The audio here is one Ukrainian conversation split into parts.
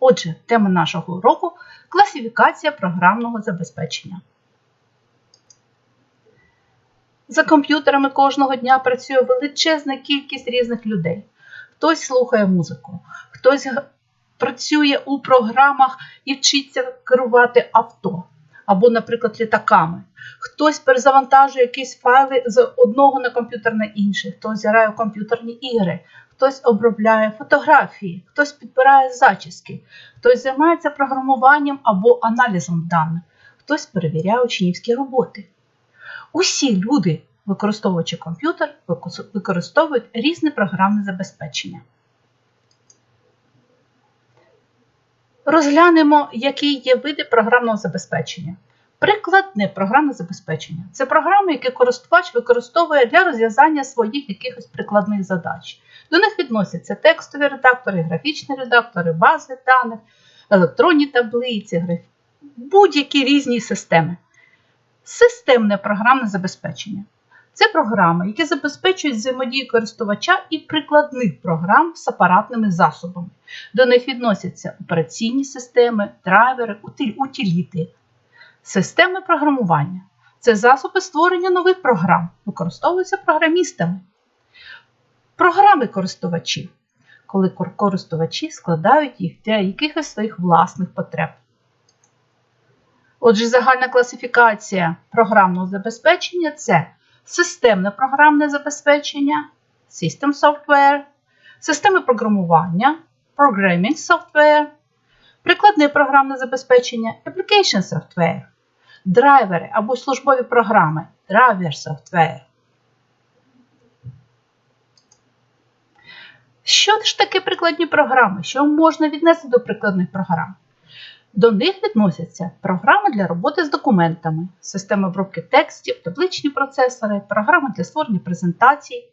Отже, тема нашого уроку класифікація програмного забезпечення. За комп'ютерами кожного дня працює величезна кількість різних людей. Хтось слухає музику, хтось працює у програмах і вчиться керувати авто або, наприклад, літаками. Хтось перезавантажує якісь файли з одного на комп'ютер на інший, хтось грає комп'ютерні ігри, хтось обробляє фотографії, хтось підбирає зачіски, хтось займається програмуванням або аналізом даних, хтось перевіряє учнівські роботи. Усі люди, використовуючи комп'ютер, використовують різне програмне забезпечення. Розглянемо, які є види програмного забезпечення. Прикладне програмне забезпечення це програми, які користувач використовує для розв'язання своїх якихось прикладних задач. До них відносяться текстові редактори, графічні редактори, бази даних, електронні таблиці, будь-які різні системи. Системне програмне забезпечення це програми, які забезпечують взаємодію користувача і прикладних програм з апаратними засобами. До них відносяться операційні системи, драйвери, утиліти. Системи програмування це засоби створення нових програм, використовуються програмістами. Програми користувачів, коли користувачі складають їх для якихось своїх власних потреб. Отже, загальна класифікація програмного забезпечення це системне програмне забезпечення, System Software, системи програмування, Programming Software, прикладне програмне забезпечення, Application Software, драйвери або службові програми, Driver Software. Що ж таке прикладні програми? Що можна віднести до прикладних програм? До них відносяться програми для роботи з документами, системи обробки текстів, табличні процесори, програми для створення презентацій,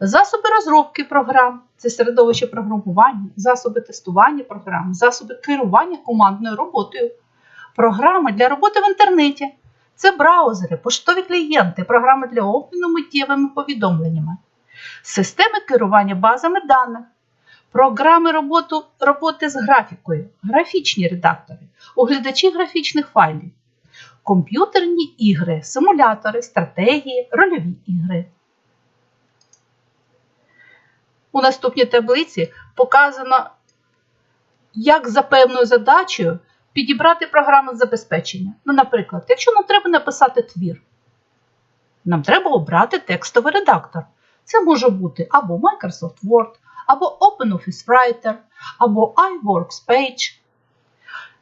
засоби розробки програм, це середовище програмування, засоби тестування програм, засоби керування командною роботою, програми для роботи в інтернеті, це браузери, поштові клієнти, програми для обміну миттєвими повідомленнями, системи керування базами даних. Програми роботу, роботи з графікою, графічні редактори, оглядачі графічних файлів, комп'ютерні ігри, симулятори, стратегії, рольові ігри. У наступній таблиці показано, як за певною задачею підібрати програмне забезпечення. Ну, наприклад, якщо нам треба написати твір, нам треба обрати текстовий редактор. Це може бути або Microsoft Word, або OpenOffice Writer, або iWorksPage.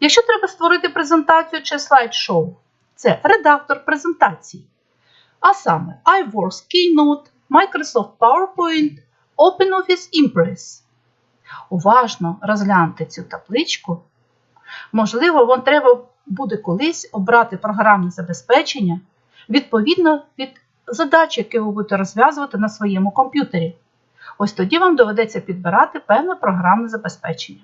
Якщо треба створити презентацію чи слайд-шоу, це редактор презентацій. А саме iWorks Keynote, Microsoft PowerPoint, OpenOffice Impress. Уважно розгляньте цю табличку. Можливо, вам треба буде колись обрати програмне забезпечення відповідно від задач, які ви будете розв'язувати на своєму комп'ютері. Ось тоді вам доведеться підбирати певне програмне забезпечення.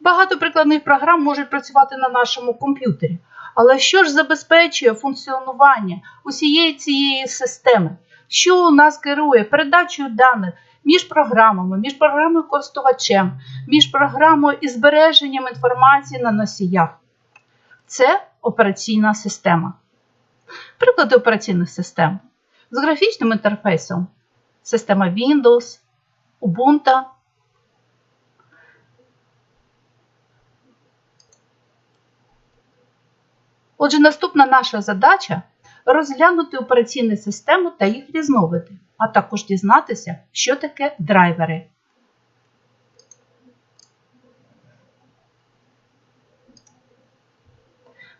Багато прикладних програм можуть працювати на нашому комп'ютері. Але що ж забезпечує функціонування усієї цієї системи? Що у нас керує передачею даних між програмами, між програмою користувачем, між програмою і збереженням інформації на носіях? Це операційна система. Приклади операційних систем з графічним інтерфейсом. Система Windows, Ubuntu. Отже, наступна наша задача розглянути операційні системи та їх різновиди, а також дізнатися, що таке драйвери.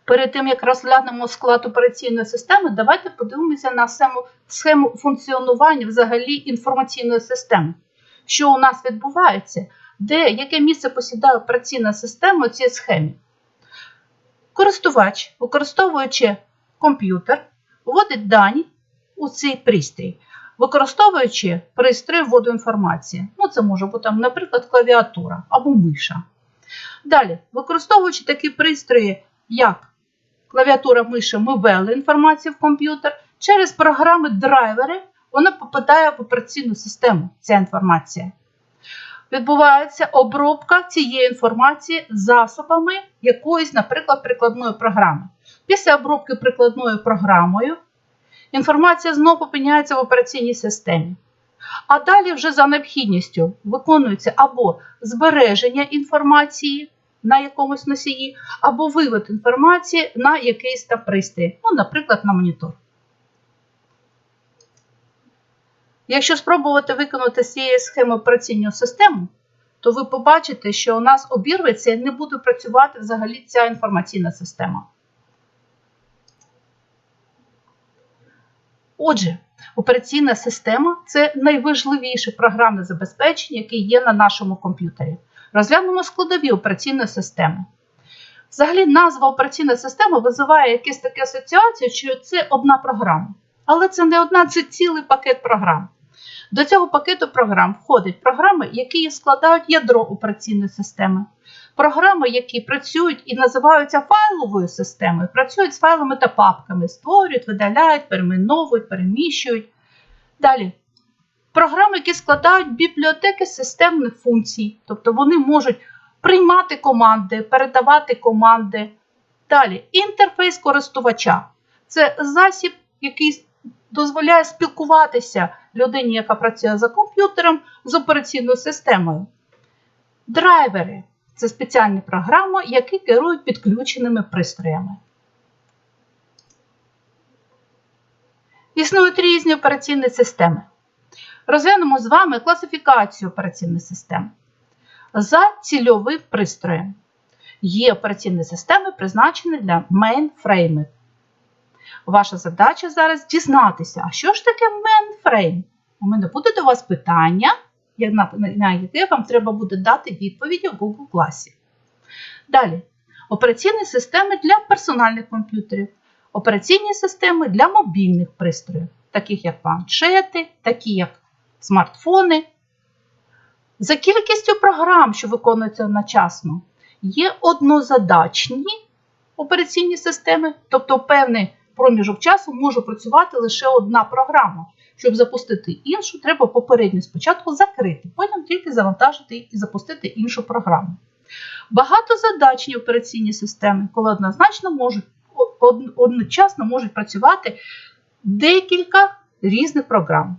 Перед тим, як розглянемо склад операційної системи, давайте подивимося на схему, схему функціонування взагалі інформаційної системи. Що у нас відбувається, де яке місце посідає операційна система у цій схемі. Користувач, використовуючи комп'ютер, вводить дані у цей пристрій, використовуючи пристрій вводу інформації. Ну, це може бути, наприклад, клавіатура або миша. Далі, використовуючи такі пристрої, як клавіатура миші, ми ввели інформацію в комп'ютер, через програми драйвери вона попадає в операційну систему, ця інформація. відбувається обробка цієї інформації засобами якоїсь, наприклад, прикладної програми. Після обробки прикладною програмою інформація знову опиняється в операційній системі. А далі вже за необхідністю виконується або збереження інформації на якомусь носії, або вивод інформації на якийсь там пристрій, ну, наприклад, на монітор. Якщо спробувати виконати з цієї схеми операційну систему, то ви побачите, що у нас обірветься і не буде працювати взагалі ця інформаційна система. Отже, операційна система це найважливіше програмне забезпечення, яке є на нашому комп'ютері. Розглянемо складові операційної системи. Взагалі, назва операційна система визиває якісь такі асоціації, що це одна програма. Але це не одна, це цілий пакет програм. До цього пакету програм входять програми, які складають ядро операційної системи. Програми, які працюють і називаються файловою системою, працюють з файлами та папками, створюють, видаляють, перейменовують, переміщують. Далі. Програми, які складають бібліотеки системних функцій, тобто вони можуть приймати команди, передавати команди. Далі, інтерфейс користувача це засіб, який дозволяє спілкуватися людині, яка працює за комп'ютером, з операційною системою. Драйвери це спеціальні програми, які керують підключеними пристроями. Існують різні операційні системи. Розглянемо з вами класифікацію операційних систем. За цільовим пристроєм. Є операційні системи, призначені для мейнфреймів. Ваша задача зараз дізнатися, а що ж таке мейнфрейм? У мене буде до вас питання, на яке вам треба буде дати відповіді в Google класі. Далі, операційні системи для персональних комп'ютерів, операційні системи для мобільних пристроїв, таких як планшети, такі як смартфони. За кількістю програм, що виконуються одночасно, є однозадачні операційні системи, тобто певний проміжок часу може працювати лише одна програма. Щоб запустити іншу, треба попередньо спочатку закрити, потім тільки завантажити і запустити іншу програму. Багатозадачні операційні системи, коли однозначно можуть, одночасно можуть працювати декілька різних програм.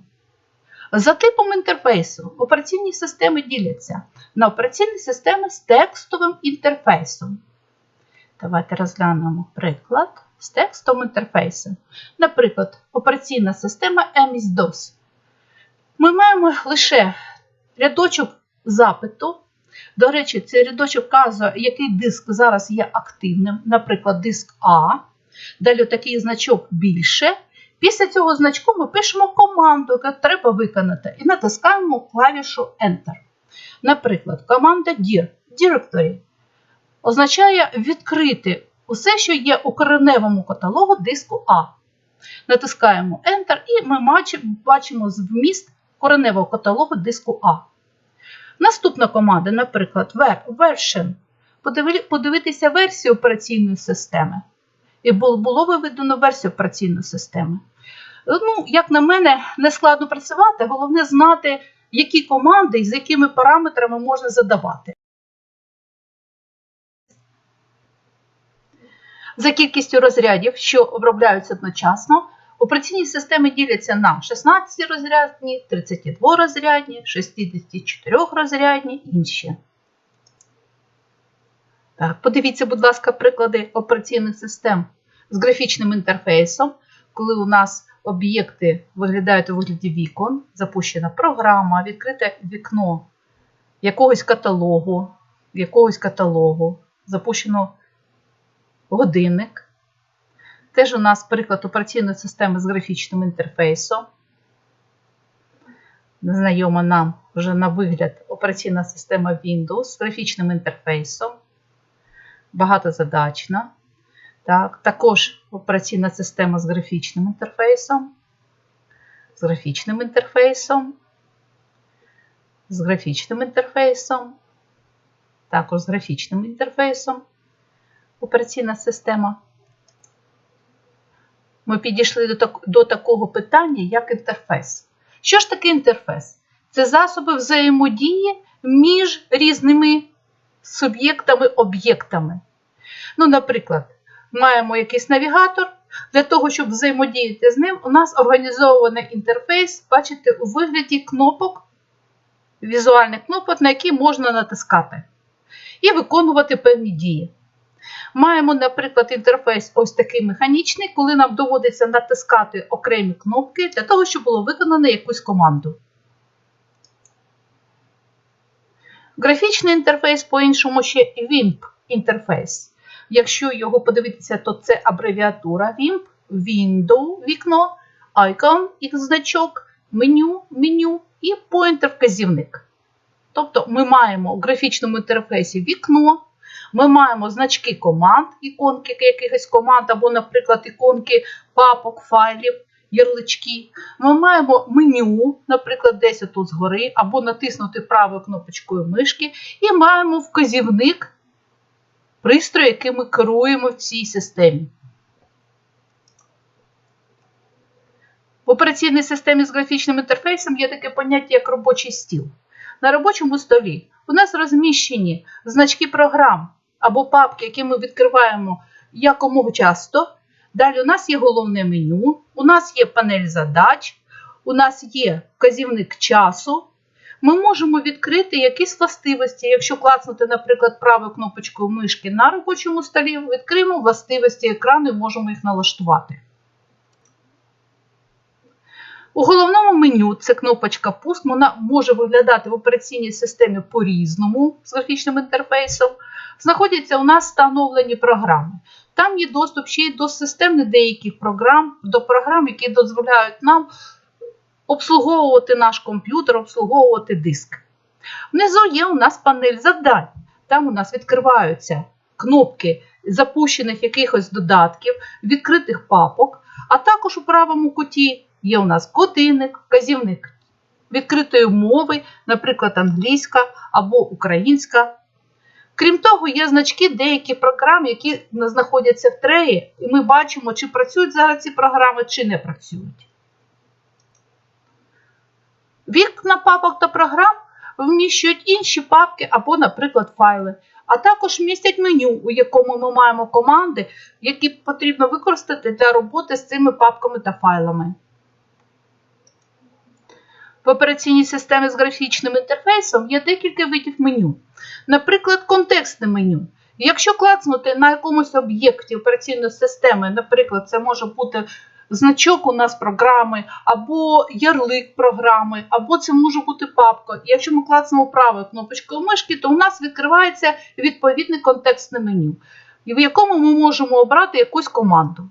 За типом інтерфейсу операційні системи діляться на операційні системи з текстовим інтерфейсом. Давайте розглянемо приклад з текстовим інтерфейсом. Наприклад, операційна система MS-DOS. Ми маємо лише рядочок запиту. До речі, цей рядочок вказує, який диск зараз є активним, наприклад, диск А. Далі такий значок більше. Після цього значку ми пишемо команду, яку треба виконати, і натискаємо клавішу Enter. Наприклад, команда dir Directory означає відкрити усе, що є у кореневому каталогу диску А. Натискаємо Enter і ми бачимо вміст кореневого каталогу диску А. Наступна команда, наприклад, version. Подивитися версію операційної системи. І було виведено версію операційної системи. Ну, Як на мене, не складно працювати, головне знати, які команди і з якими параметрами можна задавати. За кількістю розрядів, що обробляються одночасно, операційні системи діляться на 16 розрядні, 32 розрядні, 64 розрядні інші. Так, Подивіться, будь ласка, приклади операційних систем з графічним інтерфейсом, коли у нас об'єкти виглядають у вигляді вікон, запущена програма, відкрите вікно якогось каталогу, якогось каталогу, запущено годинник. Теж у нас приклад операційної системи з графічним інтерфейсом. Знайома нам вже на вигляд операційна система Windows з графічним інтерфейсом. Багатозадачна. Так, Також операційна система з графічним інтерфейсом, з графічним інтерфейсом, з графічним інтерфейсом, також з графічним інтерфейсом операційна система. Ми підійшли до, так, до такого питання, як інтерфейс. Що ж таке інтерфейс? це засоби взаємодії між різними суб'єктами-об'єктами. Ну, наприклад, маємо якийсь навігатор. Для того, щоб взаємодіяти з ним, у нас організований інтерфейс, бачите, у вигляді кнопок, візуальних кнопок, на які можна натискати і виконувати певні дії. Маємо, наприклад, інтерфейс ось такий механічний, коли нам доводиться натискати окремі кнопки для того, щоб було виконано якусь команду. Графічний інтерфейс, по-іншому ще WIMP інтерфейс. Якщо його подивитися, то це абревіатура WIMP, Window вікно, Icon, їх значок, меню, меню і поінтер-вказівник. Тобто ми маємо у графічному інтерфейсі вікно, ми маємо значки команд, іконки якихось команд, або, наприклад, іконки папок, файлів, ярлички. Ми маємо меню, наприклад, десь тут згори, або натиснути правою кнопочкою мишки, і маємо вказівник пристрою, яким ми керуємо в цій системі. В операційній системі з графічним інтерфейсом є таке поняття, як робочий стіл. На робочому столі у нас розміщені значки програм або папки, які ми відкриваємо якомога часто. Далі у нас є головне меню, у нас є панель задач, у нас є вказівник часу. Ми можемо відкрити якісь властивості. Якщо клацнути, наприклад, правою кнопочкою мишки на робочому столі, відкриємо властивості екрану і можемо їх налаштувати. У головному меню це кнопочка Пуск, вона може виглядати в операційній системі по-різному з графічним інтерфейсом. Знаходяться у нас встановлені програми. Там є доступ ще й до системних деяких програм, до програм, які дозволяють нам обслуговувати наш комп'ютер, обслуговувати диск. Внизу є у нас панель завдань. Там у нас відкриваються кнопки запущених якихось додатків, відкритих папок, а також у правому куті є у нас годинник, вказівник відкритої мови, наприклад, англійська або українська. Крім того, є значки деяких програм, які знаходяться в треї, і ми бачимо, чи працюють зараз ці програми, чи не працюють. Вікна папок та програм вміщують інші папки або, наприклад, файли, а також містять меню, у якому ми маємо команди, які потрібно використати для роботи з цими папками та файлами. В операційній системі з графічним інтерфейсом є декілька видів меню. Наприклад, контекстне меню. Якщо клацнути на якомусь об'єкті операційної системи, наприклад, це може бути значок у нас програми, або ярлик програми, або це може бути папка. Якщо ми клацнемо правою кнопочкою мишки, то у нас відкривається відповідне контекстне меню, в якому ми можемо обрати якусь команду.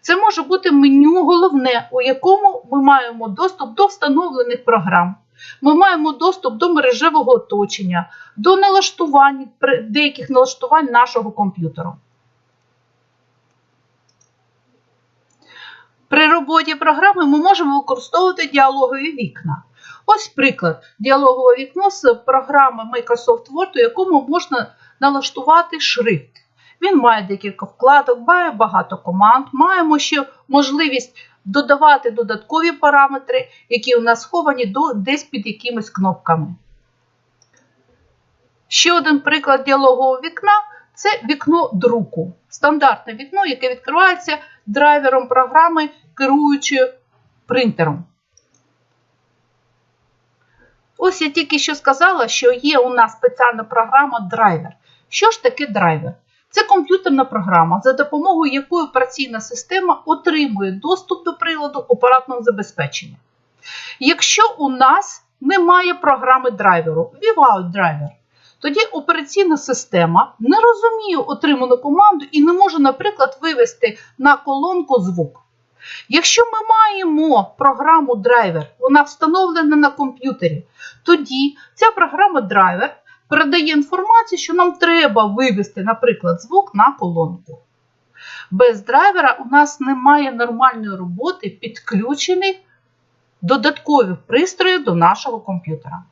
Це може бути меню головне, у якому ми маємо доступ до встановлених програм. Ми маємо доступ до мережевого оточення, до налаштувань, деяких налаштувань нашого комп'ютера. При роботі програми ми можемо використовувати діалогові вікна. Ось приклад діалогове вікно з програми Microsoft Word, у якому можна налаштувати шрифт. Він має декілька вкладок, має багато команд. Маємо ще можливість додавати додаткові параметри, які у нас сховані десь під якимись кнопками. Ще один приклад діалогового вікна це вікно друку. Стандартне вікно, яке відкривається драйвером програми, керуючи принтером. Ось я тільки що сказала, що є у нас спеціальна програма драйвер. Що ж таке драйвер? Це комп'ютерна програма, за допомогою якої операційна система отримує доступ до приладу апаратного забезпечення. Якщо у нас немає програми драйверу, without driver, тоді операційна система не розуміє отриману команду і не може, наприклад, вивести на колонку звук. Якщо ми маємо програму драйвер, вона встановлена на комп'ютері, тоді ця програма драйвер передає інформацію, що нам треба вивести, наприклад, звук на колонку. Без драйвера у нас немає нормальної роботи підключених додаткових пристроїв до нашого комп'ютера.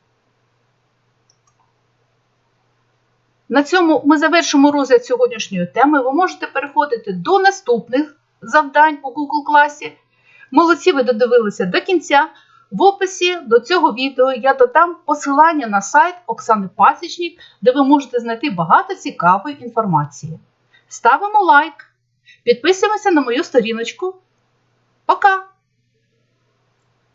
На цьому ми завершимо розгляд сьогоднішньої теми. Ви можете переходити до наступних завдань у Google класі. Молодці, ви додивилися до кінця. В описі до цього відео я додам посилання на сайт Оксани Пасічник, де ви можете знайти багато цікавої інформації. Ставимо лайк, підписуємося на мою сторіночку. Пока!